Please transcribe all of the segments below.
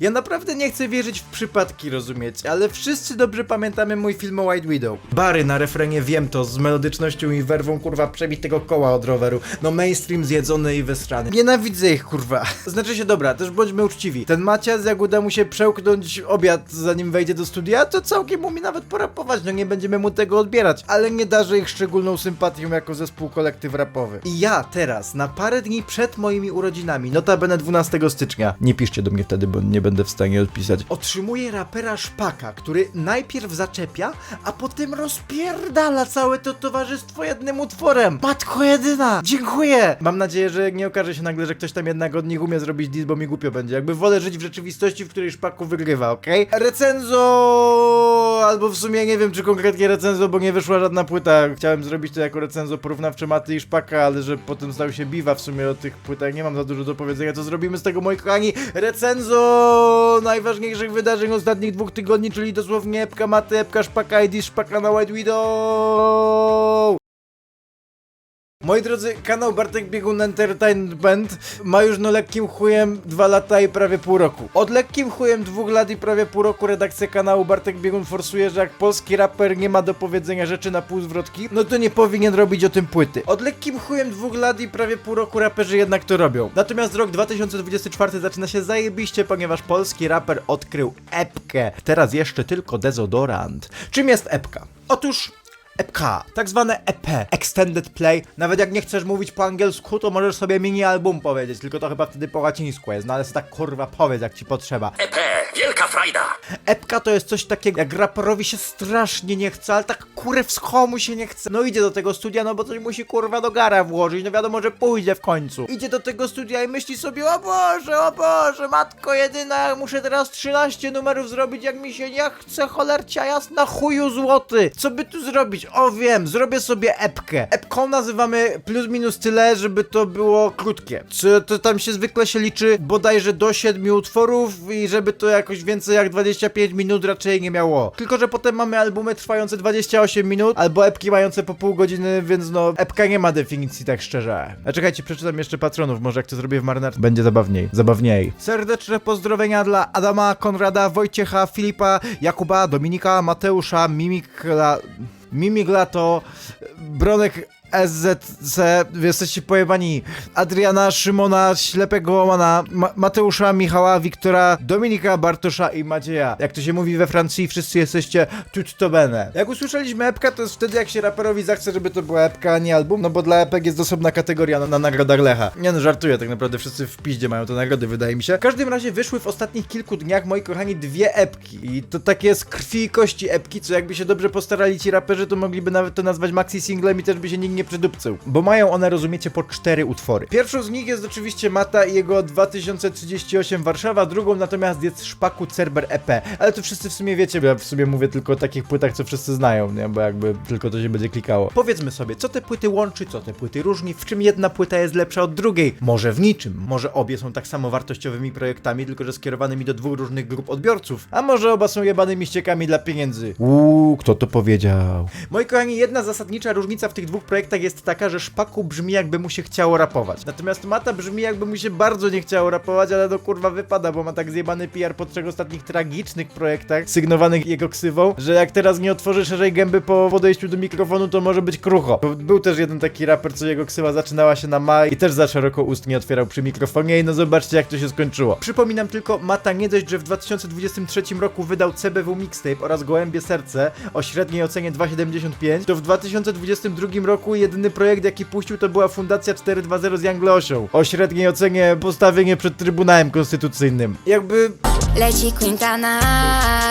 Ja naprawdę nie chcę wierzyć w przypadki, rozumiecie, ale wszyscy dobrze pamiętamy mój film o White Widow. Bary na refrenie wiem to, z melodycznością i werwą kurwa przebitego koła od roweru. No mainstream zjedzony i wysrany. Nienawidzę ich kurwa. Znaczy się dobra, też bądźmy uczciwi. Ten Macias, jak uda mu się przełknąć obiad zanim wejdzie do studia, to całkiem umie nawet porapować, no nie będziemy mu tego odbierać. Ale nie darzę ich szczególną sympatią jako zespół kolektyw rapowy. I ja teraz, na parę dni przed moimi urodzinami, notabene 12 stycznia, nie piszcie do mnie wtedy, bo nie będę w stanie odpisać, otrzymuję rapera Szpaka, który najpierw zaczepia, a potem rozpierdala całe to towarzystwo jednym utworem. Matko jedyna! Dziękuję! Mam nadzieję, że nie okaże się nagle, że ktoś tam jednak od nich umie zrobić dis, bo mi głupio będzie. Jakby wolę żyć w rzeczywistości, w której Szpaku wygrywa, okej? Recenzo! Albo w sumie nie wiem, czy konkretnie recenzo, bo nie wyszła żadna płyta. Chciałem zrobić to jako recenzo porównawcze Maty i Szpaka, ale że potem stał się biwa w sumie o tych płytach. Nie mam za dużo do powiedzenia, co zrobimy z tego, moi kochani. Recenzo najważniejszych wydarzeń ostatnich dwóch tygodni, czyli dosłownie epka Maty, epka Szpaka i dis Szpaka na White Widow! Moi drodzy, kanał Bartek Biegun Entertainment ma już no lekkim chujem dwa lata i prawie pół roku. Od lekkim chujem dwóch lat i prawie pół roku redakcja kanału Bartek Biegun forsuje, że jak polski raper nie ma do powiedzenia rzeczy na pół zwrotki, no to nie powinien robić o tym płyty. Od lekkim chujem dwóch lat i prawie pół roku raperzy jednak to robią. Natomiast rok 2024 zaczyna się zajebiście, ponieważ polski raper odkrył epkę. Teraz jeszcze tylko dezodorant. Czym jest epka? Otóż EPK, tak zwane EP, Extended Play. Nawet jak nie chcesz mówić po angielsku, to możesz sobie mini album powiedzieć, tylko to chyba wtedy po łacińsku jest, no ale tak kurwa powiedz jak ci potrzeba. EP, wielka frajda. Epka to jest coś takiego, jak raperowi się strasznie nie chce, ale tak kurewsko mu się nie chce. No idzie do tego studia, no bo coś musi kurwa do gara włożyć, no wiadomo, że pójdzie w końcu. Idzie do tego studia i myśli sobie, o Boże, o Boże, matko jedyna, ja muszę teraz 13 numerów zrobić, jak mi się nie chce, cholercia jasna chuju złoty. Co by tu zrobić? O wiem, zrobię sobie epkę. Epką nazywamy plus minus tyle, żeby to było krótkie. Czy to tam się zwykle się liczy bodajże do 7 utworów i żeby to jakoś więcej jak 25 minut raczej nie miało. Tylko, że potem mamy albumy trwające 28 minut, albo epki mające po pół godziny, więc no, epka nie ma definicji tak szczerze. A czekajcie, przeczytam jeszcze patronów, może jak to zrobię w marynarce, będzie zabawniej. Zabawniej. Serdeczne pozdrowienia dla Adama, Konrada, Wojciecha, Filipa, Jakuba, Dominika, Mateusza, Mimikla... Mimiglato, Bronek SZC, jesteście pojebani. Adriana, Szymona, Ślepego Łomana, Ma Mateusza, Michała, Wiktora, Dominika, Bartosza i Macieja. Jak to się mówi we Francji, wszyscy jesteście tutto bene. Jak usłyszeliśmy epka, to jest wtedy jak się raperowi zachce, żeby to była epka, a nie album, no bo dla epek jest osobna kategoria na, na nagrodach Lecha. Nie no, żartuję, tak naprawdę wszyscy w piździe mają te nagrody, wydaje mi się. W każdym razie wyszły w ostatnich kilku dniach, moi kochani, dwie epki. I to takie z krwi i kości epki, co jakby się dobrze postarali ci raperzy, to mogliby nawet to nazwać maxi singlem i też by się nikt nie przydupcył. Bo mają one, rozumiecie, po cztery utwory. Pierwszą z nich jest oczywiście Mata i jego 2038 Warszawa, drugą natomiast jest Szpaku Cerber EP. Ale to wszyscy w sumie wiecie, bo ja w sumie mówię tylko o takich płytach, co wszyscy znają, nie? Bo jakby tylko to się będzie klikało. Powiedzmy sobie, co te płyty łączy, co te płyty różni, w czym jedna płyta jest lepsza od drugiej. Może w niczym, może obie są tak samo wartościowymi projektami, tylko że skierowanymi do dwóch różnych grup odbiorców. A może oba są jebanymi ściekami dla pieniędzy. Uuu, kto to powiedział? Moi kochani, jedna zasadnicza różnica w tych dwóch projektach jest taka, że Szpaku brzmi jakby mu się chciało rapować. Natomiast Mata brzmi jakby mu się bardzo nie chciało rapować, ale no kurwa wypada, bo ma tak zjebany PR po trzech ostatnich tragicznych projektach, sygnowanych jego ksywą, że jak teraz nie otworzy szerzej gęby po podejściu do mikrofonu, to może być krucho. Bo Był też jeden taki raper, co jego ksywa zaczynała się na ma i też za szeroko ust nie otwierał przy mikrofonie i no zobaczcie jak to się skończyło. Przypominam tylko, Mata nie dość, że w 2023 roku wydał CBW Mixtape oraz Gołębie Serce o średniej ocenie 2,75, to w 2022 roku jedyny projekt jaki puścił to była Fundacja 420 z Janglosią o średniej ocenie postawienie przed Trybunałem Konstytucyjnym. Jakby... Leci Quintana,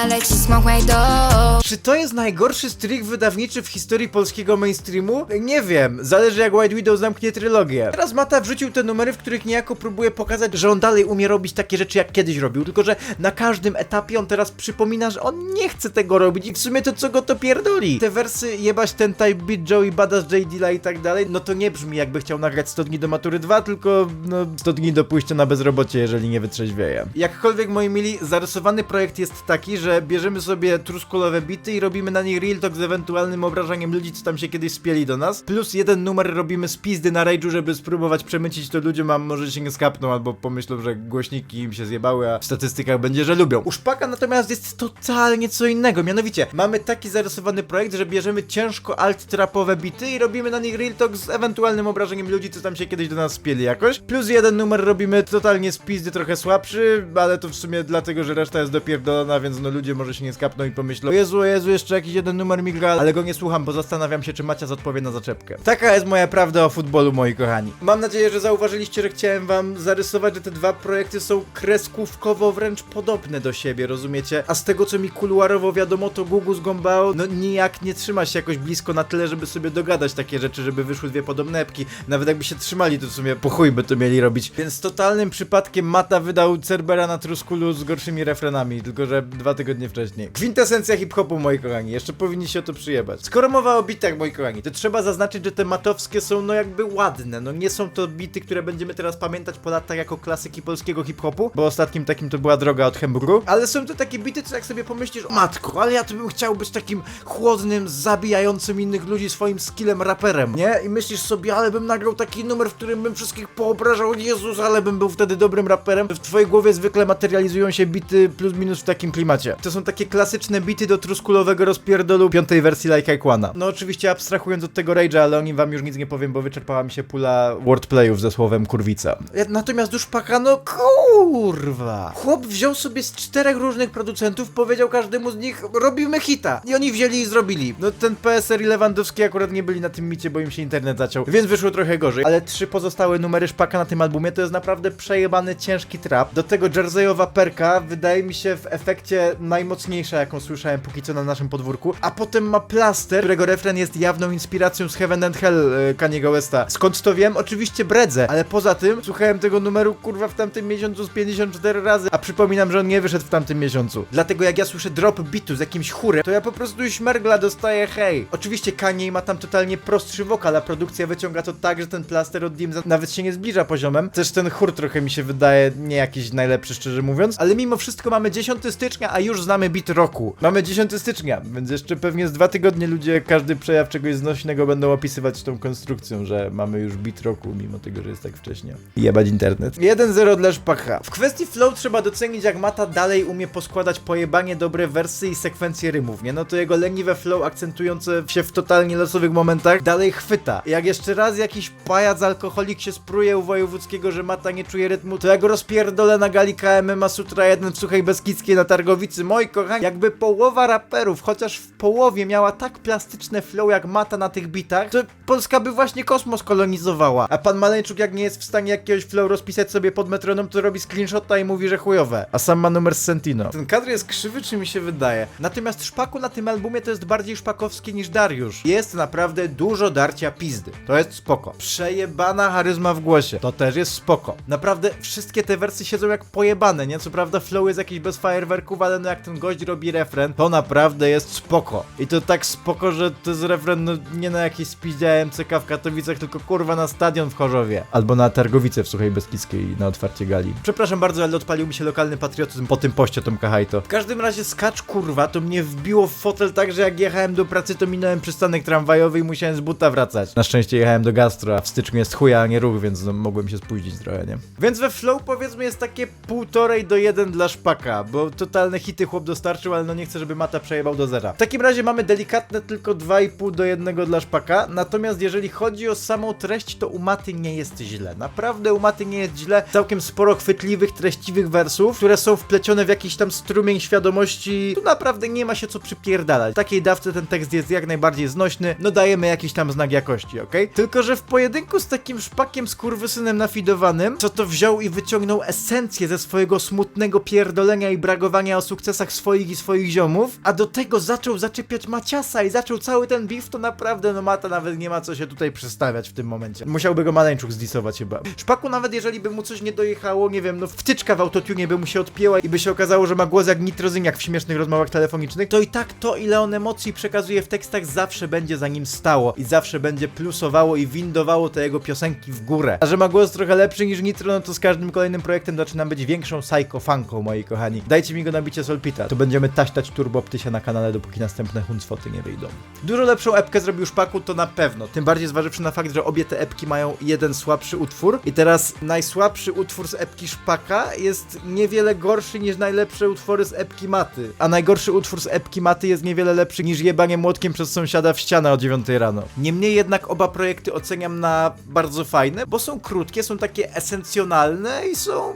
leci Smoke Dog Czy to jest najgorszy strik wydawniczy w historii polskiego mainstreamu? Nie wiem, zależy jak White Widow zamknie trylogię. Teraz Mata wrzucił te numery, w których niejako próbuje pokazać, że on dalej umie robić takie rzeczy jak kiedyś robił, tylko że na każdym etapie on teraz przypomina, że on nie chce tego robić i w sumie to co go to pierdoli. Te wersy jebać ten type beat Joe i Badass J. Dilla i tak dalej, no to nie brzmi jakby chciał nagrać 100 dni do matury 2, tylko no 100 dni do pójścia na bezrobocie, jeżeli nie wytrzeźwieje. Jakkolwiek moi mili, Czyli zarysowany projekt jest taki, że bierzemy sobie truskulowe bity i robimy na nich real talk z ewentualnym obrażaniem ludzi, co tam się kiedyś spieli do nas. Plus jeden numer robimy z pizdy na rage'u, żeby spróbować przemycić to ludziom, a może się nie skapną, albo pomyślą, że głośniki im się zjebały, a w statystykach będzie, że lubią. U Szpaka natomiast jest totalnie co innego. Mianowicie, mamy taki zarysowany projekt, że bierzemy ciężko alt-trapowe bity i robimy na nich real talk z ewentualnym obrażeniem ludzi, co tam się kiedyś do nas spieli jakoś. Plus jeden numer robimy totalnie z pizdy, trochę słabszy, ale to w sumie dlatego, że reszta jest dopierdolona, więc no ludzie może się nie skapną i pomyślą Jezu, Jezu, jeszcze jakiś jeden numer miga, ale go nie słucham, bo zastanawiam się, czy Macias odpowie na zaczepkę. Taka jest moja prawda o futbolu, moi kochani. Mam nadzieję, że zauważyliście, że chciałem wam zarysować, że te dwa projekty są kreskówkowo wręcz podobne do siebie, rozumiecie? A z tego, co mi kuluarowo wiadomo, to Gugu z Gombao, no nijak nie trzyma się jakoś blisko na tyle, żeby sobie dogadać takie rzeczy, żeby wyszły dwie podobne epki. Nawet jakby się trzymali, to w sumie po chuj by to mieli robić. Więc totalnym przypadkiem Mata wydał Cerbera na Truskulu z gorszymi refrenami, tylko że dwa tygodnie wcześniej. Kwintesencja hip-hopu, moi kochani, jeszcze powinniście o to przyjebać. Skoro mowa o bitach, moi kochani, to trzeba zaznaczyć, że te matowskie są no jakby ładne, no nie są to bity, które będziemy teraz pamiętać po latach jako klasyki polskiego hip-hopu, bo ostatnim takim to była droga od Hamburgu, ale są to takie bity, co jak sobie pomyślisz, o matko, ale ja to bym chciał być takim chłodnym, zabijającym innych ludzi swoim skillem raperem, nie? I myślisz sobie, ale bym nagrał taki numer, w którym bym wszystkich poobrażał, Jezus, ale bym był wtedy dobrym raperem. W twojej głowie zwykle materializują się bity plus minus w takim klimacie. To są takie klasyczne bity do truskulowego rozpierdolu piątej wersji Like Iguana. No oczywiście abstrahując od tego Rage'a, ale o nim wam już nic nie powiem, bo wyczerpała mi się pula wordplayów ze słowem kurwica. Natomiast Duszpaka, no kurwa. Chłop wziął sobie z czterech różnych producentów, powiedział każdemu z nich, robimy hita. I oni wzięli i zrobili. No ten PSR i Lewandowski akurat nie byli na tym micie, bo im się internet zaciął, więc wyszło trochę gorzej. Ale trzy pozostałe numery Szpaka na tym albumie to jest naprawdę przejebany ciężki trap. Do tego Jerseyowa perka wydaje mi się w efekcie najmocniejsza, jaką słyszałem póki co na naszym podwórku. A potem ma plaster, którego refren jest jawną inspiracją z Heaven and Hell e, Kaniego Westa. Skąd to wiem? Oczywiście bredzę, ale poza tym słuchałem tego numeru kurwa w tamtym miesiącu z 54 razy, a przypominam, że on nie wyszedł w tamtym miesiącu. Dlatego jak ja słyszę drop bitu z jakimś chórem, to ja po prostu śmergla dostaję hej. Oczywiście Kanye ma tam totalnie prostszy wokal, a produkcja wyciąga to tak, że ten plaster od Dimza nawet się nie zbliża poziomem. Też ten chór trochę mi się wydaje nie jakiś najlepszy, szczerze mówiąc, ale mimo wszystko mamy 10 stycznia, a już znamy bit roku. Mamy 10 stycznia, więc jeszcze pewnie z dwa tygodnie ludzie każdy przejaw czegoś znośnego będą opisywać tą konstrukcją, że mamy już bit roku, mimo tego, że jest tak wcześnie. Jebać internet. 1-0 dla Szpacha. W kwestii flow trzeba docenić, jak Mata dalej umie poskładać pojebanie dobre wersy i sekwencje rymów, nie? No to jego leniwe flow akcentujące się w totalnie losowych momentach dalej chwyta. Jak jeszcze raz jakiś pajac alkoholik się spruje u Wojewódzkiego, że Mata nie czuje rytmu, to ja go rozpierdolę na gali KMMA Sutra 1 w Suchej Beskidzkiej na Targowicy. Moi kochani, jakby połowa raperów, chociaż w połowie miała tak plastyczne flow jak Mata na tych bitach, to Polska by właśnie kosmos kolonizowała. A pan Maleńczuk jak nie jest w stanie jakiegoś flow rozpisać sobie pod metronom, to robi screenshota i mówi, że chujowe. A sam ma numer z Sentino. Ten kadr jest krzywy, czy mi się wydaje? Natomiast Szpaku na tym albumie to jest bardziej szpakowski niż Dariusz. Jest naprawdę dużo darcia pizdy. To jest spoko. Przejebana charyzma w głosie. To też jest spoko. Naprawdę wszystkie te wersy siedzą jak pojebane, nie? Co prawda flow jest jakiś bez fajerwerków, ale no jak ten gość robi refren, to naprawdę jest spoko. I to tak spoko, że to jest refren no nie na jakiejś spiździe MCK w Katowicach, tylko kurwa na stadion w Chorzowie. Albo na Targowice w Suchej Beskidzkiej na otwarcie gali. Przepraszam bardzo, ale odpalił mi się lokalny patriotyzm po tym poście Tomka Hajto. W każdym razie skacz kurwa, to mnie wbiło w fotel tak, że jak jechałem do pracy, to minąłem przystanek tramwajowy i musiałem z buta wracać. Na szczęście jechałem do gastro, a w styczniu jest chuja, a nie ruch, więc no, mogłem się spóźnić trochę, nie? Więc we flow powiedzmy jest takie półtorej do jeden dla szpaka, bo totalne hity chłop dostarczył, ale no nie chcę, żeby Mata przejebał do zera. W takim razie mamy delikatne tylko 2,5 do 1 dla szpaka, natomiast jeżeli chodzi o samą treść, to u Maty nie jest źle. Naprawdę u Maty nie jest źle. Całkiem sporo chwytliwych, treściwych wersów, które są wplecione w jakiś tam strumień świadomości. Tu naprawdę nie ma się co przypierdalać. W takiej dawce ten tekst jest jak najbardziej znośny, no dajemy jakiś tam znak jakości, ok? Tylko, że w pojedynku z takim szpakiem skurwysynem nafidowanym, co to wziął i wyciągnął esencję ze swojego smutnego pierdolenia i bragowania o sukcesach swoich i swoich ziomów, a do tego zaczął zaczepiać Maciasa i zaczął cały ten beef, to naprawdę no Mata nawet nie ma co się tutaj przestawiać w tym momencie. Musiałby go Maleńczuk zdisować chyba. Szpaku nawet jeżeli by mu coś nie dojechało, nie wiem, no wtyczka w autotune by mu się odpięła i by się okazało, że ma głos jak nitrozyniak w śmiesznych rozmowach telefonicznych, to i tak to ile on emocji przekazuje w tekstach zawsze będzie za nim stało i zawsze będzie plusowało i windowało te jego piosenki w górę. A że ma głos trochę lepszy niż Nitro, no to z każdym kolejnym projektem zaczyna być większą psycho fanką, moi kochani. Dajcie mi go na bicie Solpita, to będziemy taśtać Turbo Ptysia na kanale, dopóki następne huncwoty nie wyjdą. Dużo lepszą epkę zrobił Szpaku, to na pewno. Tym bardziej zważywszy na fakt, że obie te epki mają jeden słabszy utwór. I teraz najsłabszy utwór z epki Szpaka jest niewiele gorszy niż najlepsze utwory z epki Maty. A najgorszy utwór z epki Maty jest niewiele lepszy niż jebanie młotkiem przez sąsiada w ścianę o 9 rano. Niemniej jednak oba projekty oceniam na bardzo fajne, bo są krótkie, są takie esencjonalne i są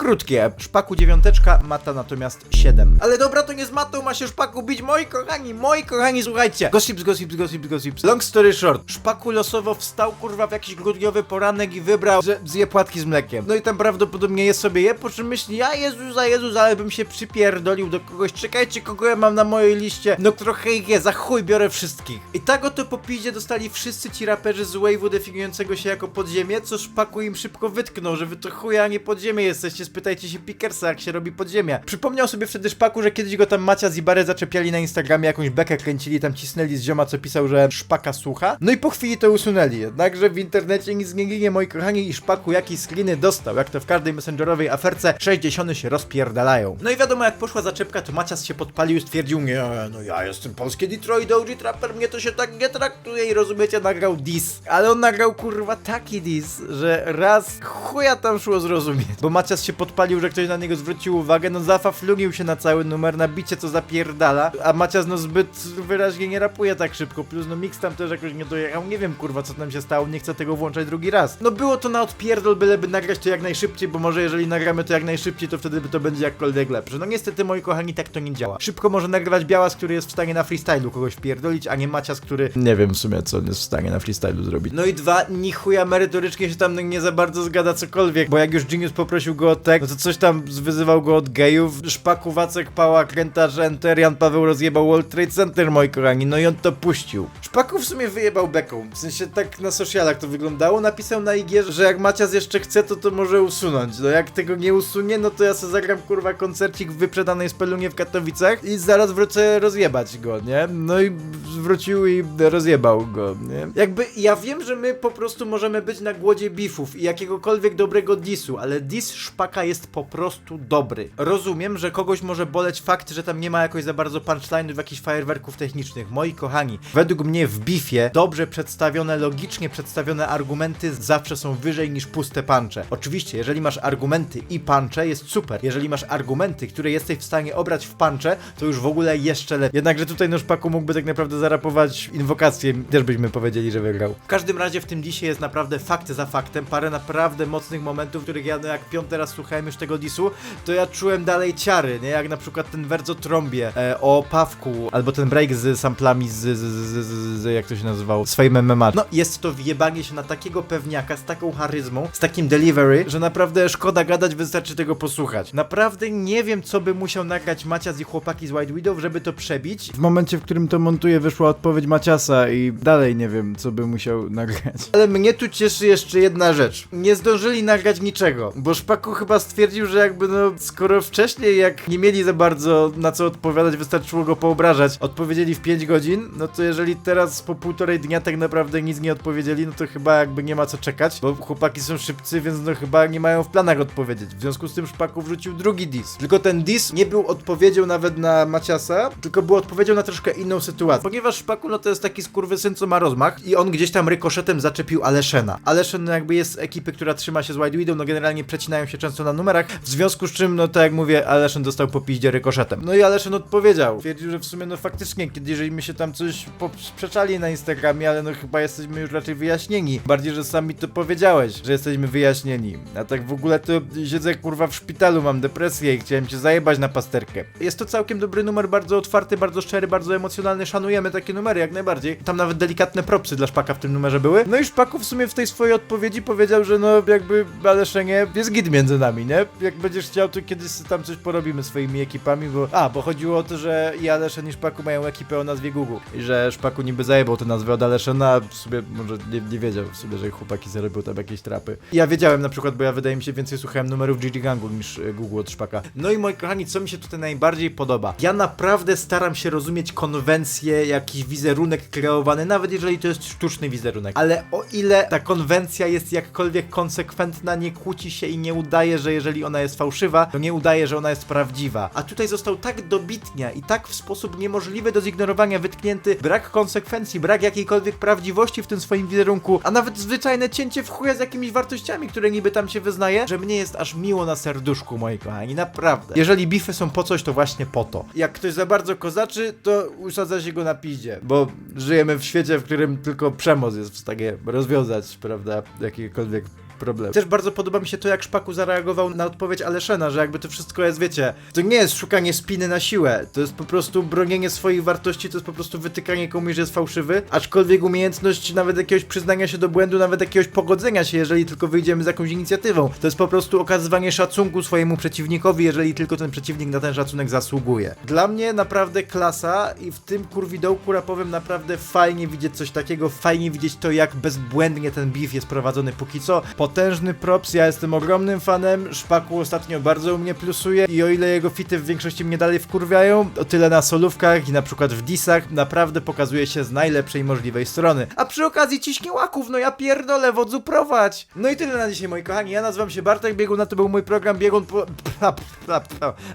krótkie. Szpaku dziewiąteczka, mata natomiast 7. Ale dobra, to nie z matą ma się szpaku bić, moi kochani, moi kochani, słuchajcie. Gossips, gossips, gossips, gossips. Long story short, szpaku losowo wstał, kurwa, w jakiś grudniowy poranek i wybrał, że zje płatki z mlekiem. No i tam prawdopodobnie je sobie je, po czym myśli, ja Jezus, a Jezus, ale bym się przypierdolił do kogoś, czekajcie, kogo ja mam na mojej liście. No trochę ich je, za chuj biorę wszystkich. I tak oto po piździe dostali wszyscy ci raperzy z wave'u definiującego się jako podziemie, co szpaku im szybko wytknął, że wy to chuja, nie podziemie jesteście, spytajcie się Pickersa, jak się robi podziemia. Przypomniał sobie wtedy szpaku, że kiedyś go tam Macia z Ibarę zaczepiali na Instagramie, jakąś bekę kręcili, tam cisnęli z zioma, co pisał, że szpaka słucha. No i po chwili to usunęli, jednakże w internecie nic nie ginie, moi kochani, i szpaku jakieś screeny dostał, jak to w każdej messengerowej aferce, 60 się rozpierdalają. No i wiadomo, jak poszła zaczepka, to Macias się podpalił i stwierdził, nie, no ja jestem polski Detroit OG Trapper, mnie to się tak nie traktuje i rozumiecie, nagrał dis. Ale on nagrał kurwa taki dis, że raz chuja tam szło zrozumieć. Bo Macias się podpalił, że ktoś na niego zwrócił uwagę, no zafaflunił się na cały numer, na bicie co zapierdala, a Macias no zbyt wyraźnie nie rapuje tak szybko, plus no mix tam też jakoś nie dojechał, nie wiem kurwa co tam się stało, nie chcę tego włączać drugi raz. No było to na odpierdol, byleby nagrać to jak najszybciej, bo może jeżeli nagramy to jak najszybciej, to wtedy to będzie jakkolwiek lepsze. No niestety moi kochani, tak to nie działa. Szybko może nagrywać Białas, który jest w stanie na freestylu kogoś wpierdolić, a nie Macias, który nie wiem w sumie co jest w stanie na freestylu zrobić. No i dwa, ni chuja merytorycznie się tam nie za bardzo zgada cokolwiek, bo jak już Genius poprosił go o tek, no to coś tam wyzywał go od gejów, Szpaku, Wacek, Pała, Krętarz, Enter, Jan Paweł rozjebał World Trade Center, moi kochani, no i on to puścił. Szpaku w sumie wyjebał beką, w sensie tak na socialach to wyglądało, napisał na IG, że jak Macias jeszcze chce, to to może usunąć, no jak tego nie usunie, no to ja sobie zagram kurwa koncercik w wyprzedanej spelunie w Katowicach i zaraz wrócę rozjebać go, nie? No i wrócił i rozjebał go, nie? Jakby ja wiem, że my po prostu możemy być na głodzie bifów i jakiegokolwiek dobrego disu, ale dis szpaka jest po prostu dobry. Rozumiem, że kogoś może boleć fakt, że tam nie ma jakoś za bardzo punchline'ów, jakichś fajerwerków technicznych. Moi kochani, według mnie w bifie dobrze przedstawione, logicznie przedstawione argumenty zawsze są wyżej niż puste punche. Oczywiście, jeżeli masz argumenty i punche, jest super. Jeżeli masz argumenty, które jesteś w stanie obrać w punche, to już w ogóle jeszcze lepiej. Jednakże tutaj no szpaku mógłby tak naprawdę zarapować inwokację, też byśmy powiedzieli, że wygrał. W każdym razie w tym dzisiaj jest naprawdę fakt za faktem, parę naprawdę mocnych momentów, których ja no jak piąty raz słuchałem już tego disu, to ja czułem dalej ciary, nie? Jak na przykład ten werdzo trąbie e, o Pawku, albo ten break z samplami z, z, z, z, z jak to się nazywało, z Fame MMA. No jest to wjebanie się na takiego pewniaka, z taką charyzmą, z takim delivery, że naprawdę szkoda gadać, wystarczy tego posłuchać. Naprawdę nie wiem, co by musiał nagrać Macias i chłopaki z White Widow, żeby to przebić. W momencie, w którym to montuję, wyszła odpowiedź Maciasa i dalej nie wiem, co by musiał nagrać. Ale mnie tu cieszy jeszcze jedna rzecz. Nie zdążyli nagrać niczego, bo Szpaku chyba stwierdził, że jakby no, skoro wcześniej jak nie mieli za bardzo na co odpowiadać, wystarczyło go poobrażać, odpowiedzieli w 5 godzin, no to jeżeli teraz po półtorej dnia tak naprawdę nic nie odpowiedzieli, no to chyba jakby nie ma co czekać, bo chłopaki są szybcy, więc no chyba nie mają w planach odpowiedzieć. W związku z tym Szpaku wrzucił drugi dis. Tylko ten dis nie był odpowiedzią nawet na Maciasa, tylko był odpowiedzią na troszkę inną sytuację. Szpaku no to jest taki skurwysyn, co ma rozmach i on gdzieś tam rykoszetem zaczepił Aleszena. Aleszen no jakby jest ekipy, która trzyma się z White Widow, no generalnie przecinają się często na numerach, w związku z czym, no tak jak mówię, Aleszyn dostał po piździe rykoszetem. No i Aleszyn odpowiedział. Twierdził, że w sumie, no faktycznie, kiedy jeżeli my się tam coś sprzeczali na Instagramie, ale no chyba jesteśmy już raczej wyjaśnieni. Bardziej, że sami to powiedziałeś, że jesteśmy wyjaśnieni. A tak w ogóle to siedzę kurwa w szpitalu, mam depresję i chciałem cię zajebać na pasterkę. Jest to całkiem dobry numer, bardzo otwarty, bardzo szczery, bardzo emocjonalny. Szanujemy takie numery jak najbardziej. Tam nawet delikatne propsy dla Szpaka w tym numerze były. No i Szpaku w sumie w tej swojej odpowiedzi powiedział, że no jakby Aleszenie jest git między nami, nie? Jak będziesz chciał, to kiedyś tam coś porobimy swoimi ekipami, bo... A, bo chodziło o to, że i Aleszen i Szpaku mają ekipę o nazwie Google. I że Szpaku niby zajebał tę nazwę od Aleszena, a w sobie może nie, nie wiedział w sobie, że chłopaki zarobią tam jakieś trapy. Ja wiedziałem na przykład, bo ja wydaje mi się więcej słuchałem numerów GG Gangu niż Google od Szpaka. No i moi kochani, co mi się tutaj najbardziej podoba? Ja naprawdę staram się rozumieć konwencję, jakiś wizerunek kreowany, nawet jeżeli to jest sztuczny wizerunek. Ale o ile ta konwencja jest jakkolwiek konsekwentna, nie kłóci się i nie udaje, że jeżeli ona jest fałszywa, to nie udaje, że ona jest prawdziwa. A tutaj został tak dobitnie i tak w sposób niemożliwy do zignorowania wytknięty brak konsekwencji, brak jakiejkolwiek prawdziwości w tym swoim wizerunku, a nawet zwyczajne cięcie w chuja z jakimiś wartościami, które niby tam się wyznaje, że mnie jest aż miło na serduszku, moi kochani, naprawdę. Jeżeli bify są po coś, to właśnie po to. Jak ktoś za bardzo kozaczy, to usadza się go na bo żyjemy w świecie, w którym tylko przemoc jest w stanie rozwiązać, prawda, jakiekolwiek problem. Też bardzo podoba mi się to, jak Szpaku zareagował na odpowiedź Aleszena, że jakby to wszystko jest, wiecie, to nie jest szukanie spiny na siłę, to jest po prostu bronienie swoich wartości, to jest po prostu wytykanie komuś, że jest fałszywy, aczkolwiek umiejętność nawet jakiegoś przyznania się do błędu, nawet jakiegoś pogodzenia się, jeżeli tylko wyjdziemy z jakąś inicjatywą. To jest po prostu okazywanie szacunku swojemu przeciwnikowi, jeżeli tylko ten przeciwnik na ten szacunek zasługuje. Dla mnie naprawdę klasa i w tym kurwidołku rapowym naprawdę fajnie widzieć coś takiego, fajnie widzieć to, jak bezbłędnie ten beef jest prowadzony póki co. Potężny props, ja jestem ogromnym fanem, Szpaku ostatnio bardzo u mnie plusuje i o ile jego fity w większości mnie dalej wkurwiają, o tyle na solówkach i na przykład w disach naprawdę pokazuje się z najlepszej możliwej strony. A przy okazji ciśnie łaków, no ja pierdolę, wodzu prowadź! No i tyle na dzisiaj moi kochani, ja nazywam się Bartek Biegun, a to był mój program Biegun po...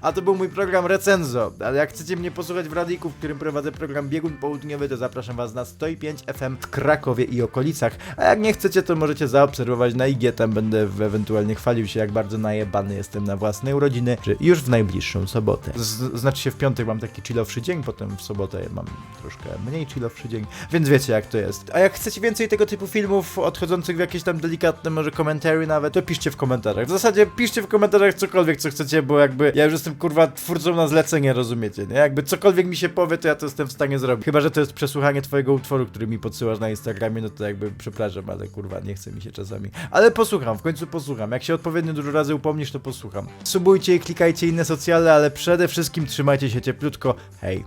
A to był mój program Recenzo, ale jak chcecie mnie posłuchać w radyjku, w którym prowadzę program Biegun Południowy, to zapraszam was na 105 FM w Krakowie i okolicach, a jak nie chcecie, to możecie zaobserwować na IG, tam będę ewentualnie chwalił się, jak bardzo najebany jestem na własne urodziny, czy już w najbliższą sobotę. Z, znaczy się w piątek mam taki chillowszy dzień, potem w sobotę mam troszkę mniej chillowszy dzień, więc wiecie jak to jest. A jak chcecie więcej tego typu filmów, odchodzących w jakieś tam delikatne może komentary nawet, to piszcie w komentarzach. W zasadzie piszcie w komentarzach cokolwiek, co chcecie, bo jakby ja już jestem kurwa twórcą na zlecenie, rozumiecie, nie? Jakby cokolwiek mi się powie, to ja to jestem w stanie zrobić. Chyba, że to jest przesłuchanie twojego utworu, który mi podsyłasz na Instagramie, no to jakby przepraszam, ale kurwa nie chce mi się czasami. Ale posłucham, w końcu posłucham. Jak się odpowiednio dużo razy upomnisz, to posłucham. Subujcie i klikajcie inne socjale, ale przede wszystkim trzymajcie się cieplutko. Hej.